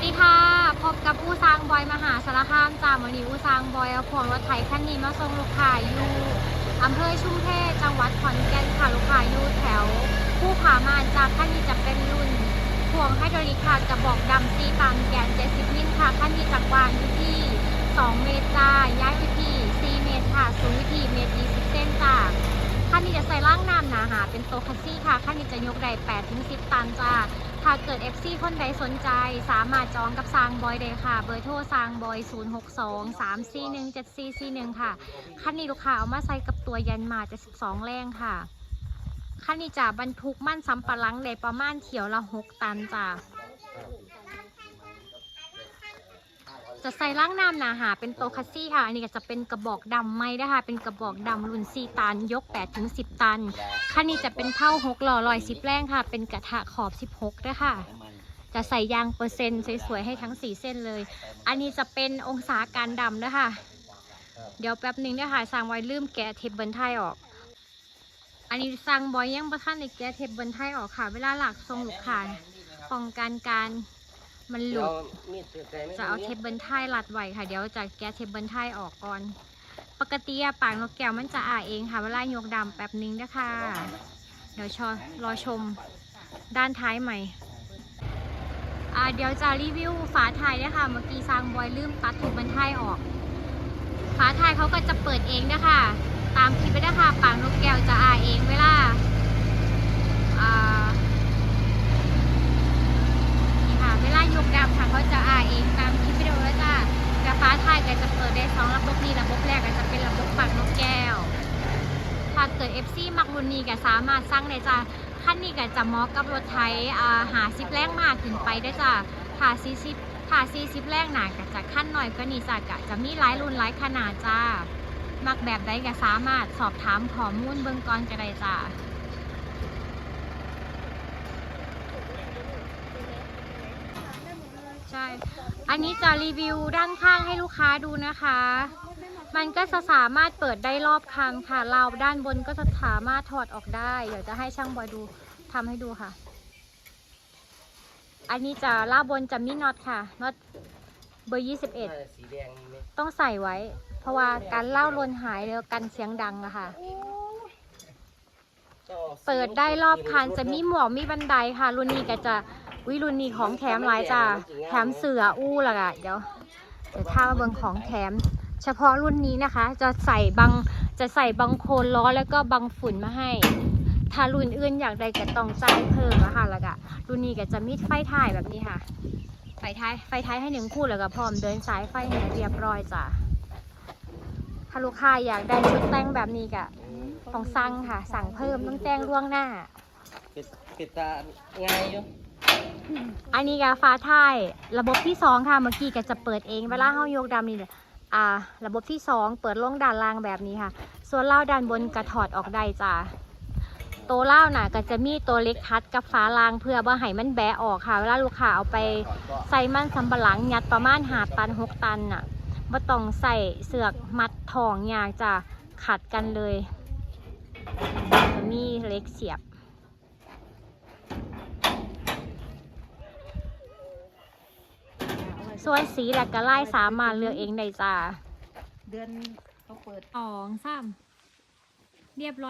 วัสดีค่ะ พบกับอู้ซางบอยมหาสารคามจากวันนี้อู้ซางบอยเอาพวงรถไถคันนี้มาส่งลูกค้าอยู่อำเภอชุมเพจังหวัดขอนแก่นค่ะลูกค้าอยู่แถว ผู้ผามานจากคันนี้จะเป็นรุ่นพวงไฮดรอลิกค่ะกระบอกดำซีตังแกน70มิลค่ะคันนี้จากวางอยู่ที่ 2 เมตรจ้าย้ายไปที่ 4 เมตรค่ะสูงวิธีเมตร20เส้นจ้าคันนี้จะใส่ล่างน้ำหนาหาเป็นโตคัสซี่ค่ะคันนี้จะยกได้8ถึง10 ตันจ้า ถ้าเกิด FC คนใดสนใจสามารถจองกับซางบอยได้ค่ะ เบอร์โทรซางบอย 062 341 7441 ค่ะ คันนี้ลูกค้าเอามาใส่กับตัวยันมา72แรงค่ะคันนี้จะบรรทุกมั่นสำปะหลังได้ประมาณเขียวละ 6 ตันจ้ะ จะใส่ล่างน้ำหนาหาเป็นโตคัสซี่ค่ะ อันนี้ก็จะเป็นกระบอกดำไม้นะคะ เป็นกระบอกดำรุ่น4ตัน ยก8ถึง10 ตันคันนี้จะเป็นเท่า6หล่อลอย10แรงค่ะ เป็นกระทะขอบ16ด้วยค่ะ จะใส่ยางเปอร์เซ็นต์สวยๆให้ทั้ง4เส้นเลย อันนี้จะเป็นองศาการดำนะคะเดี๋ยวแป๊บหนึ่งเนี่ยค่ะสั่งไว้ลืมแกะเทปเบิลไทยออก อันนี้สั่งบอยยังประท่านในแกะเทปเบิลไทยออกค่ะ เวลาหลักทรงลูกค้าป้องกันการ มันหลุด จะเอาเทปเบิลไทยรัดไว้ค่ะ เดี๋ยวจะแกะเทปเบิลไทยออกก่อน ปกติอะปากนกแก้วมันจะอ่าเองค่ะเวลายกดำแป๊บนึงนะคะ เดี๋ยวชอรอชมด้านท้ายใหม่อ่าเดี๋ยวจะรีวิวฝาท้ายนะคะเมื่อกี้ซางบอยลืมตัดเทปเบิลไทยออก ฝาท้ายเขาก็จะเปิดเองนะคะ ตามคลิปไปนะคะปากนกแก้วจะอ่าเองเวลา อ่า นี่ค่ะเวลายกดำค่ะเขาจะอ่าเองตามคลิปวิดีโอแล้วจ้าแต่ฟ้าไทยก็จะเปิดได้สองระบบนี้ระบบแรกก็จะเป็นระบบปากนกแก้ว ถ้า เกิด FC มักรุ่นนี้ก็สามารถสร้างได้จ้าขั้นนี้ก็จะเหมาะกับรถไถอ่าหาซิปแรงมากขึ้นไปได้จ้าถ้าซีซิปถ้าซีซิปแรงหนาก็จะขั้นหน่อยก็นี่จ้าก็จะมีหลายรุ่นหลายขนาดจ้ามักแบบใดก็สามารถสอบถามข้อมูลเบื้องก่อนก็ได้จ้าใช่ อันนี้จะรีวิวด้านข้างให้ลูกค้าดูนะคะ มันก็จะสามารถเปิดได้รอบคันค่ะราวด้านบนก็จะสามารถถอดออกได้ เดี๋ยวจะให้ช่างบอยดูทำให้ดูค่ะ อันนี้จะราบนจะมีน็อตค่ะน็อตเบอร์สีแดงมีไหม21ต้องใส่ไว้ เพราะว่าการเล่าลนหายแล้วกันเสียงดังอะค่ะ เปิดได้รอบคันจะมีหมวกมีบันไดค่ะ รุ่นนี้ก็จะวิรุ่นนี้ของแถมหลายจ้าแถมเสืออู้ละกะเดี๋ยวเดี๋ยวถ้ามาเบิงของแถม เฉพาะรุ่นนี้นะคะ จะใส่บังจะใส่บังโคนล้อแล้วก็บังฝุ่นมาให้ ถ้ารุ่นอื่นอยากได้ก็ต้องจ่ายเพิ่มอะค่ะแล้วก็รุ่นนี้ก็จะมีไฟท้ายแบบนี้ค่ะ ไฟท้ายไฟท้ายให้หนึ่งคู่แล้วก็พร้อมเดินสายไฟให้เรียบร้อยจ้ะถ้าลูกค้าอยากได้ชุดแต่งแบบนี้ก็ต้องสั่งค่ะ สั่งเพิ่มต้องแจ้งล่วงหน้าปิดปิดตาง่ายอยู่อันนี้ก็ฟ้าท้ายระบบที่สองค่ะเมื่อกี้ก็จะเปิดเองเวลาเฮายกดำนี่เนี่ยอ่า ระบบที่สองเปิดลงด้านล่างแบบนี้ค่ะ ส่วนเล่าด้านบนกระถอดออกได้จ้ะตัวเล่าน่ะก็จะมีตัวเล็กทัดกับฟ้าล่างเพื่อว่าให้มันแบะออกค่ะเวลาลูกค้าเอาไปใส่มันสำปะหลังยัดประมาณหาตันหกตันน่ะบ่ต้องใส่เสือกมัดทองยากจะขัดกันเลยจะมีเล็กเสียบ ส่วนสีและก็ไล่สามารถเลือกเองได้จ้าเดือนเขาเปิด สองสามเรียบร้อย